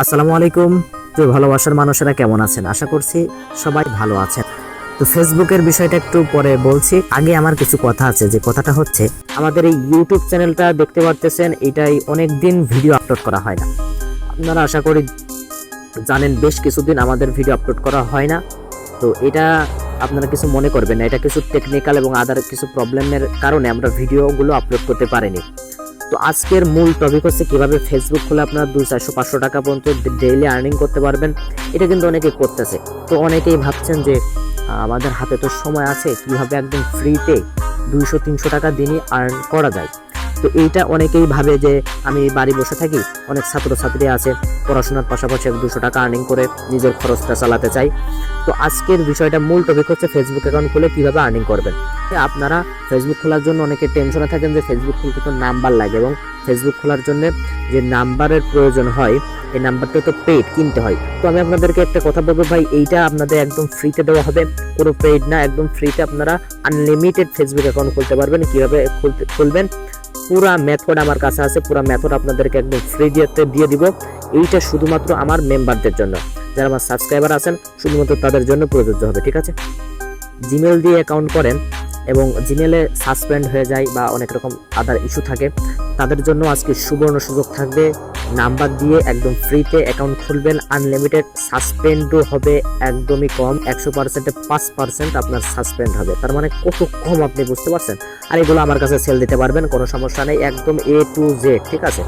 আসসালামু আলাইকুম। তো ভালোবাসার মানুষেরা কেমন আছেন? আশা করছি সবাই ভালো আছেন। তো ফেসবুকের বিষয়টা একটু পরে বলছি। আগে আমার কিছু কথা আছে। যে কথাটা হচ্ছে, আমাদের এই ইউটিউব চ্যানেলটা দেখতে পারতেছেন, এটাই অনেক দিন ভিডিও আপলোড করা হয় না। আপনারা আশা করি জানেন, বেশ কিছুদিন আমাদের ভিডিও আপলোড করা হয় না। তো এটা আপনারা কিছু মনে করবেন না। এটা কিছু টেকনিক্যাল এবং আদার কিছু প্রবলেমের কারণে আমরা ভিডিওগুলো আপলোড করতে পারিনি। তো আজকের মূল টপিক হচ্ছে কীভাবে ফেসবুক খুলে আপনার দুই চারশো, পাঁচশো টাকা পর্যন্ত ডেইলি আর্নিং করতে পারবেন। এটা কিন্তু অনেকেই করতেছে। তো অনেকেই ভাবছেন যে আমাদের হাতে তো সময় আছে, কীভাবে একদম ফ্রিতে দুইশো, তিনশো টাকা দিনই আর্ন করা যায়? তো এইটা অনেকেই ভাবে যে, আমি বাড়ি বসে থাকি, অনেক ছাত্রছাত্রী আছে, পড়াশোনার পাশাপাশি দুশো টাকা আর্নিং করে নিজের খরচটা চালাতে চাই। তো আজকের বিষয়টা মূল টপিক হচ্ছে ফেসবুক অ্যাকাউন্ট খুলে কীভাবে আর্নিং করবেন? আপনারা ফেসবুক খোলার জন্য অনেকে টেনশনে থাকেন যে ফেসবুক খুলতে তো নাম্বার লাগে এবং ফেসবুক খোলার জন্য যে নাম্বারের প্রয়োজন হয়, এই নাম্বারটা তো পেড কিনতে হয়। তো আমি আপনাদেরকে একটা কথা বলব ভাই, এইটা আপনাদের একদম ফ্রিতে দেওয়া হবে। কোনো পেড না, একদম ফ্রিতে আপনারা আনলিমিটেড ফেসবুক অ্যাকাউন্ট খুলতে পারবেন, কীভাবে খুলতে, খুলবেন। পুরা মেথড আমার কাছে আছে, পুরা মেথড আপনাদেরকে একদম ফ্রি দিয়ে দিয়ে দিব। এইটা শুধুমাত্র আমার মেম্বারদের জন্য। যারা আমার সাবস্ক্রাইবার আছেন, শুধুমাত্র তাদের জন্য প্রযোজ্য হবে, ঠিক আছে? জিমেল দিয়ে অ্যাকাউন্ট করেন এবং জিমেলে সাসপেন্ড হয়ে যায় বা অনেক রকম আদার ইস্যু থাকে। তাদের জন্য আজকে সুবর্ণ সুযোগ থাকবে। নাম্বার দিয়ে একদম ফ্রিতে অ্যাকাউন্ট খুলবেন। আনলিমিটেড সাসপেন্ডও হবে একদমই কম। একশো পার্সেন্টে পাঁচ পার্সেন্ট আপনার সাসপেন্ড হবে। তার মানে কত কম আপনি বুঝতে পারছেন? আর এগুলো আমার কাছে সেল দিতে পারবেন, কোনো সমস্যা নেই। একদম এ টু জেড ঠিক আছে?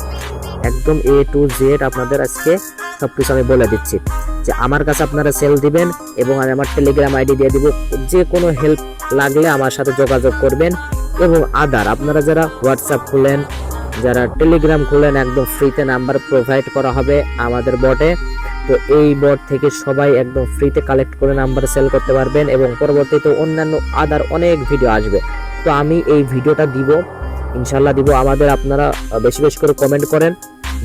একদম এ টু জেড আপনাদের আজকে সব কিছু আমি বলে দিচ্ছি। যে আমার কাছে আপনারা সেল দিবেন এবং আমি আমার টেলিগ্রাম আইডি দিয়ে দিব। যে কোনো হেল্প লাগলে আমার সাথে যোগাযোগ করবেন এবং আদার আপনারা যারা হোয়াটসঅ্যাপ খুলেন, যারা টেলিগ্রাম খুলেন, একদম ফ্রিতে নাম্বার প্রোভাইড করা হবে আমাদের বটে তো এই বট থেকে সবাই একদম ফ্রিতে কালেক্ট করে নাম্বার সেল করতে পারবেন এবং পরবর্তীতে অন্যান্য আদার অনেক ভিডিও আসবে। তো আমি এই ভিডিওটা দিব ইনশাল্লাহ দিব। আমাদের আপনারা বেশি বেশি করে কমেন্ট করেন।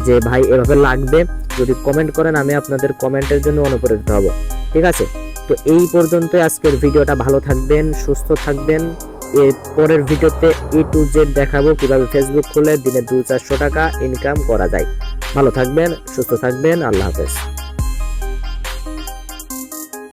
যে ভাই এভাবে লাগবে, যদি কমেন্ট করেন, আমি আপনাদের কমেন্টের জন্য অনুপ্রেরিত হব। ঠিক আছে? তো এই পর্যন্ত আজকের ভিডিওটা। ভালো থাকবেন, সুস্থ থাকবেন। এর পরের ভিডিওতে এ টু জেড দেখাবো কীভাবে ফেসবুক খুলে দিনে দু চারশো টাকা ইনকাম করা যায়। ভালো থাকবেন, সুস্থ থাকবেন। আল্লাহ হাফেজ।